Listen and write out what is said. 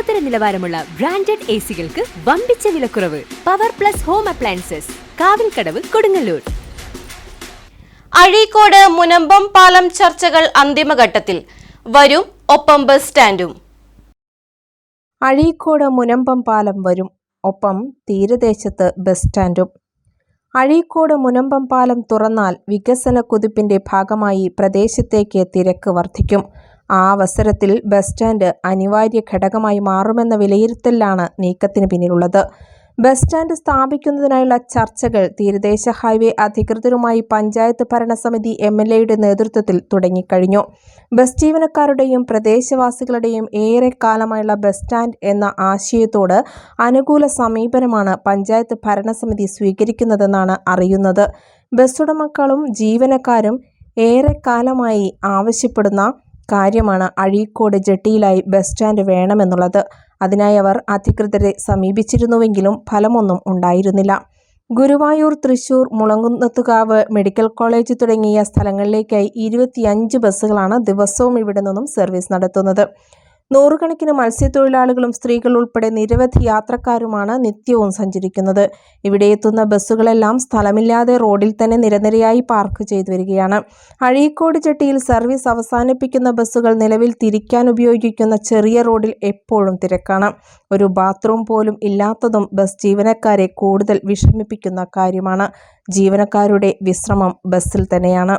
ലോകോത്തര നിലവാരമുള്ള branded A സികൾക്ക് വമ്പിച്ച വിലക്കുറവ് power plus home appliances Kavilkadavu Kodungallur. Azhikode Munambam പാലം ചർച്ചകൾ അന്തിമഘട്ടത്തിൽ. വരും ഒപ്പം ബസ് സ്റ്റാൻഡും. അഴീക്കോട് മുനമ്പം പാലം വരും ഒപ്പം തീരദേശത്ത് ബസ് സ്റ്റാൻഡും. അഴീക്കോട് മുനമ്പം പാലം തുറന്നാൽ വികസന കുതിപ്പിന്റെ ഭാഗമായി പ്രദേശത്തേക്ക് തിരക്ക് വർദ്ധിക്കും. ആ അവസരത്തിൽ ബസ് സ്റ്റാൻഡ് അനിവാര്യ ഘടകമായി മാറുമെന്ന വിലയിരുത്തലാണ് നീക്കത്തിന് പിന്നിലുള്ളത്. ബസ് സ്റ്റാൻഡ് സ്ഥാപിക്കുന്നതിനായുള്ള ചർച്ചകൾ തീരദേശ ഹൈവേ അധികൃതരുമായി പഞ്ചായത്ത് ഭരണസമിതി എം എൽ എയുടെ നേതൃത്വത്തിൽ തുടങ്ങിക്കഴിഞ്ഞു. ബസ് ജീവനക്കാരുടെയും പ്രദേശവാസികളുടെയും ഏറെക്കാലമായുള്ള ബസ് സ്റ്റാൻഡ് എന്ന ആശയത്തോട് അനുകൂല സമീപനമാണ് പഞ്ചായത്ത് ഭരണസമിതി സ്വീകരിക്കുന്നതെന്നാണ് അറിയുന്നത്. ബസ് ഉടമകളും ജീവനക്കാരും ഏറെക്കാലമായി ആവശ്യപ്പെടുന്ന കാര്യമാണ് അഴീക്കോട് ജെട്ടിയിലായി ബസ് സ്റ്റാൻഡ് വേണമെന്നുള്ളത്. അതിനായി അവർ അധികൃതരെ സമീപിച്ചിരുന്നുവെങ്കിലും ഫലമൊന്നും ഉണ്ടായിരുന്നില്ല. ഗുരുവായൂർ തൃശൂർ മുളങ്കുന്നത്തുകാവ് മെഡിക്കൽ കോളേജ് തുടങ്ങിയ സ്ഥലങ്ങളിലേക്കായി ഇരുപത്തിയഞ്ച് ബസ്സുകളാണ് ദിവസവും ഇവിടെ നിന്നും സർവീസ് നടത്തുന്നത്. നൂറുകണക്കിന് മത്സ്യത്തൊഴിലാളികളും സ്ത്രീകൾ ഉൾപ്പെടെ നിരവധി യാത്രക്കാരുമാണ് നിത്യവും സഞ്ചരിക്കുന്നത്. ഇവിടെ എത്തുന്ന ബസ്സുകളെല്ലാം സ്ഥലമില്ലാതെ റോഡിൽ തന്നെ നിരനിരയായി പാർക്ക് ചെയ്തു വരികയാണ്. അഴീക്കോട് ജെട്ടിയിൽ സർവീസ് അവസാനിപ്പിക്കുന്ന ബസ്സുകൾ നിലവിൽ തിരിക്കാൻ ഉപയോഗിക്കുന്ന ചെറിയ റോഡിൽ എപ്പോഴും തിരക്കാണ്. ഒരു ബാത്റൂം പോലും ഇല്ലാത്തതും ബസ് ജീവനക്കാരെ കൂടുതൽ വിഷമിപ്പിക്കുന്ന കാര്യമാണ്. ജീവനക്കാരുടെ വിശ്രമം ബസ്സിൽ തന്നെയാണ്.